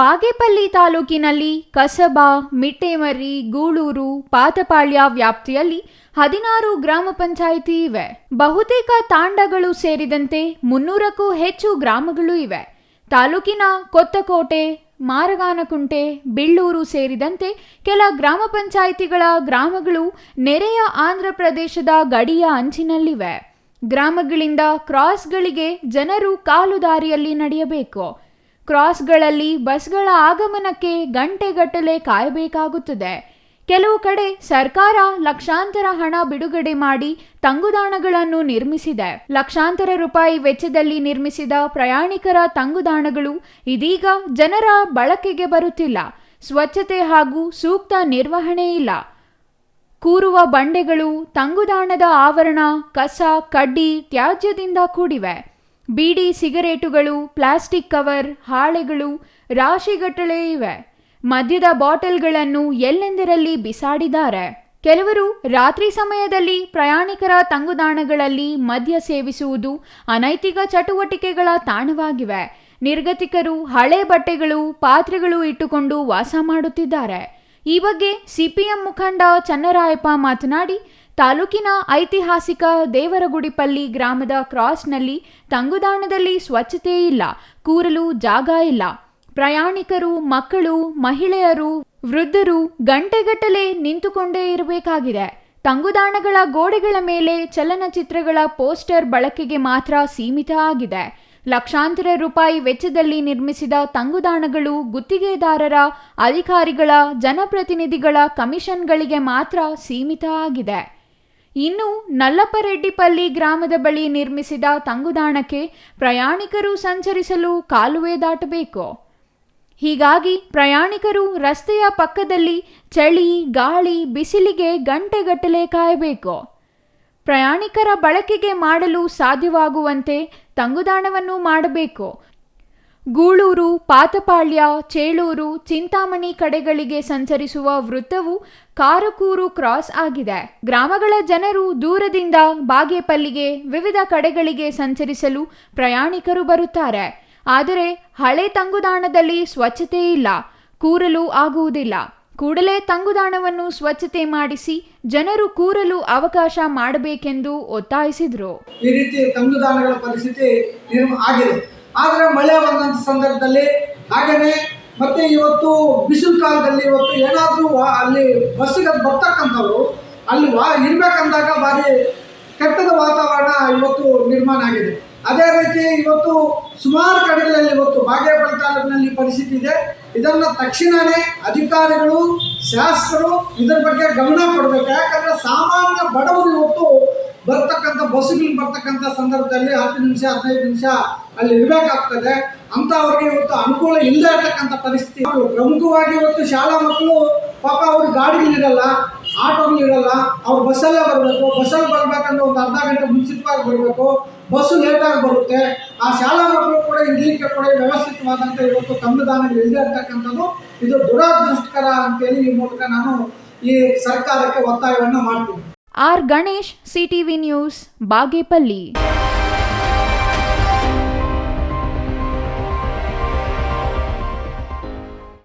ಬಾಗೇಪಲ್ಲಿ ತಾಲೂಕಿನಲ್ಲಿ ಕಸಬಾ, ಮಿಟ್ಟೇಮರಿ, ಗೂಳೂರು, ಪಾತಪಾಳ್ಯ ವ್ಯಾಪ್ತಿಯಲ್ಲಿ ಹದಿನಾರು ಗ್ರಾಮ ಪಂಚಾಯಿತಿ ಇವೆ. ಬಹುತೇಕ ತಾಂಡಗಳು ಸೇರಿದಂತೆ ಮುನ್ನೂರಕ್ಕೂ ಹೆಚ್ಚು ಗ್ರಾಮಗಳು ಇವೆ. ತಾಲೂಕಿನ ಕೊತ್ತಕೋಟೆ, ಮಾರಗಾನಕುಂಟೆ, ಬಿಳ್ಳೂರು ಸೇರಿದಂತೆ ಕೆಲ ಗ್ರಾಮ ಪಂಚಾಯಿತಿಗಳ ಗ್ರಾಮಗಳು ನೆರೆಯ ಆಂಧ್ರ ಪ್ರದೇಶದ ಗಡಿಯ ಅಂಚಿನಲ್ಲಿವೆ. ಗ್ರಾಮಗಳಿಂದ ಕ್ರಾಸ್ಗಳಿಗೆ ಜನರು ಕಾಲು ದಾರಿಯಲ್ಲಿ ನಡೆಯಬೇಕು. ಕ್ರಾಸ್ಗಳಲ್ಲಿ ಬಸ್ಗಳ ಆಗಮನಕ್ಕೆ ಗಂಟೆಗಟ್ಟಲೆ ಕಾಯಬೇಕಾಗುತ್ತದೆ. ಕೆಲವು ಕಡೆ ಸರ್ಕಾರ ಲಕ್ಷಾಂತರ ಹಣ ಬಿಡುಗಡೆ ಮಾಡಿ ತಂಗುದಾಣಗಳನ್ನು ನಿರ್ಮಿಸಿದೆ. ಲಕ್ಷಾಂತರ ರೂಪಾಯಿ ವೆಚ್ಚದಲ್ಲಿ ನಿರ್ಮಿಸಿದ ಪ್ರಯಾಣಿಕರ ತಂಗುದಾಣಗಳು ಇದೀಗ ಜನರ ಬಳಕೆಗೆ ಬರುತ್ತಿಲ್ಲ. ಸ್ವಚ್ಛತೆ ಹಾಗೂ ಸೂಕ್ತ ನಿರ್ವಹಣೆ ಇಲ್ಲ. ಕೂರುವ ಬಂಡೆಗಳು, ತಂಗುದಾಣದ ಆವರಣ, ಕಸ, ಕಡ್ಡಿ ತ್ಯಾಜ್ಯದಿಂದ ಕೂಡಿವೆ. ಬೀಡಿ ಸಿಗರೇಟುಗಳು, ಪ್ಲಾಸ್ಟಿಕ್ ಕವರ್, ಹಾಳೆಗಳು, ರಾಶಿಗಟ್ಟಲೆ ಇವೆ. ಮದ್ಯದ ಬಾಟಲ್ಗಳನ್ನು ಎಲ್ಲೆಂದರಲ್ಲಿ ಬಿಸಾಡಿದ್ದಾರೆ? ಕೆಲವರು ರಾತ್ರಿ ಸಮಯದಲ್ಲಿ ಪ್ರಯಾಣಿಕರ ತಂಗುದಾಣಗಳಲ್ಲಿ ಮದ್ಯ ಸೇವಿಸುವುದು ಅನೈತಿಕ ಚಟುವಟಿಕೆಗಳ ತಾಣವಾಗಿವೆ. ನಿರ್ಗತಿಕರು ಹಳೆ ಬಟ್ಟೆಗಳು, ಪಾತ್ರೆಗಳು ಇಟ್ಟುಕೊಂಡು ವಾಸ ಮಾಡುತ್ತಿದ್ದಾರೆ. ಈ ಬಗ್ಗೆ ಸಿಪಿಎಂ ಮುಖಂಡ ಚನ್ನರಾಯಪ್ಪ ಮಾತನಾಡಿ, ತಾಲೂಕಿನ ಐತಿಹಾಸಿಕ ದೇವರಗುಡಿಪಲ್ಲಿ ಗ್ರಾಮದ ಕ್ರಾಸ್ನಲ್ಲಿ ತಂಗುದಾಣದಲ್ಲಿ ಸ್ವಚ್ಛತೆ ಇಲ್ಲ, ಕೂರಲು ಜಾಗ ಇಲ್ಲ. ಪ್ರಯಾಣಿಕರು, ಮಕ್ಕಳು, ಮಹಿಳೆಯರು, ವೃದ್ಧರು ಗಂಟೆಗಟ್ಟಲೆ ನಿಂತುಕೊಂಡೇ ಇರಬೇಕಾಗಿದೆ. ತಂಗುದಾಣಗಳ ಗೋಡೆಗಳ ಮೇಲೆ ಚಲನಚಿತ್ರಗಳ ಪೋಸ್ಟರ್ ಬಳಕೆಗೆ ಮಾತ್ರ ಸೀಮಿತ ಆಗಿದೆ. ಲಕ್ಷಾಂತರ ರೂಪಾಯಿ ವೆಚ್ಚದಲ್ಲಿ ನಿರ್ಮಿಸಿದ ತಂಗುದಾಣಗಳು ಗುತ್ತಿಗೆದಾರರ, ಅಧಿಕಾರಿಗಳ, ಜನಪ್ರತಿನಿಧಿಗಳ ಕಮಿಷನ್ಗಳಿಗೆ ಮಾತ್ರ ಸೀಮಿತ ಆಗಿದೆ. ಇನ್ನು ನಲ್ಲಪ್ಪರೆಡ್ಡಿಪಲ್ಲಿ ಗ್ರಾಮದ ಬಳಿ ನಿರ್ಮಿಸಿದ ತಂಗುದಾಣಕ್ಕೆ ಪ್ರಯಾಣಿಕರು ಸಂಚರಿಸಲು ಕಾಲುವೆ ದಾಟಬೇಕು. ಹೀಗಾಗಿ ಪ್ರಯಾಣಿಕರು ರಸ್ತೆಯ ಪಕ್ಕದಲ್ಲಿ ಚಳಿ, ಗಾಳಿ, ಬಿಸಿಲಿಗೆ ಗಂಟೆಗಟ್ಟಲೆ ಕಾಯಬೇಕು. ಪ್ರಯಾಣಿಕರ ಬಳಕೆಗೆ ಮಾಡಲು ಸಾಧ್ಯವಾಗುವಂತೆ ತಂಗುದಾಣವನ್ನು ಮಾಡಬೇಕು. ಗೂಳೂರು, ಪಾತಪಾಳ್ಯ, ಚೇಳೂರು, ಚಿಂತಾಮಣಿ ಕಡೆಗಳಿಗೆ ಸಂಚರಿಸುವ ವೃತ್ತವು ಕಾರಕೂರು ಕ್ರಾಸ್ ಆಗಿದೆ. ಗ್ರಾಮಗಳ ಜನರು ದೂರದಿಂದ ಬಾಗೇಪಲ್ಲಿಗೆ ವಿವಿಧ ಕಡೆಗಳಿಗೆ ಸಂಚರಿಸಲು ಪ್ರಯಾಣಿಕರು ಬರುತ್ತಾರೆ. ಆದರೆ ಹಳೆ ತಂಗುದಾಣದಲ್ಲಿ ಸ್ವಚ್ಛತೆ ಇಲ್ಲ ಕೂರಲು ಆಗುವುದಿಲ್ಲ. ಕೂಡಲೇ ತಂಗುದಾಣವನ್ನು ಸ್ವಚ್ಛತೆ ಮಾಡಿಸಿ ಜನರು ಕೂರಲು ಅವಕಾಶ ಮಾಡಬೇಕೆಂದು ಒತ್ತಾಯಿಸಿದರು. ಈ ರೀತಿ ತಂಗುದಾಣಗಳ ಪರಿಸ್ಥಿತಿ ಆಗಿದೆ. ಆದರೆ ಮಳೆ ಬಂದಂತ ಸಂದರ್ಭದಲ್ಲಿ ಹಾಗೆಯೇ ಮತ್ತೆ ಇವತ್ತು ಬಿಸಿಲು ಕಾಲದಲ್ಲಿ ಇವತ್ತು ಏನಾದರೂ ಅಲ್ಲಿ ಬಸ್ಸಿಗೆ ಬರ್ತಕ್ಕಂಥವ್ರು ಅಲ್ಲಿ ವಾ ಇರ್ಬೇಕಂದಾಗ ಭಾರಿ ಕೆಟ್ಟದ ವಾತಾವರಣ ಇವತ್ತು ನಿರ್ಮಾಣ ಆಗಿದೆ. ಅದೇ ರೀತಿ ಇವತ್ತು ಸುಮಾರು ಕಡೆಗಳಲ್ಲಿ ಇವತ್ತು ಬಾಗೇಪಲ್ಲಿ ತಾಲೂಕಿನಲ್ಲಿ ಪರಿಸ್ಥಿತಿ ಇದೆ. ಇದನ್ನು ತಕ್ಷಣವೇ ಅಧಿಕಾರಿಗಳು, ಶಾಸಕರು ಇದರ ಬಗ್ಗೆ ಗಮನ ಕೊಡಬೇಕು. ಯಾಕಂದ್ರೆ ಸಾಮಾನ್ಯ ಬಡವರು ಇವತ್ತು ಬರ್ತಕ್ಕಂಥ ಬಸ್ಸುಗಳು ಬರ್ತಕ್ಕಂಥ ಸಂದರ್ಭದಲ್ಲಿ ಹತ್ತು ನಿಮಿಷ, ಹದಿನೈದು ನಿಮಿಷ ಅಲ್ಲಿ ಇರಬೇಕಾಗ್ತದೆ. ಅಂಥವ್ರಿಗೆ ಇವತ್ತು ಅನುಕೂಲ ಇಲ್ಲದೆ ಇರತಕ್ಕಂಥ ಪರಿಸ್ಥಿತಿ. ಪ್ರಮುಖವಾಗಿ ಇವತ್ತು ಶಾಲಾ ಮಕ್ಕಳು ಪಾಪ ಅವ್ರಿಗೆ ಗಾಡಿಗಳಿರಲ್ಲ ಆಟೋಗಳಿರಲ್ಲ ಅವ್ರು ಬಸ್ಸಲ್ಲೇ ಬರಬೇಕು. ಬಸ್ಸಲ್ಲಿ ಬರಬೇಕಂದ್ರೆ ಒಂದು ಅರ್ಧ ಗಂಟೆ ಮುಂಚಿತವಾಗಿ ಬರಬೇಕು. ಬಸ್ಸು ಲೇಟಾಗಿ ಬರುತ್ತೆ. ಆ ಶಾಲಾ ಮಕ್ಕಳು ಕೂಡ ಇರ್ಲಿಕ್ಕೆ ಕೂಡ ವ್ಯವಸ್ಥಿತವಾದಂಥ ಇವತ್ತು ತಂಗುದಾನಗಳು ಇಲ್ಲದೆ ಇರ್ತಕ್ಕಂಥದ್ದು, ಇದು ದುರದೃಷ್ಟಕರ ಅಂತೇಳಿ ಈ ಮೂಲಕ ನಾನು ಈ ಸರ್ಕಾರಕ್ಕೆ ಒತ್ತಾಯವನ್ನು ಮಾಡ್ತೀನಿ. R Ganesh CTV news, Bagepalli.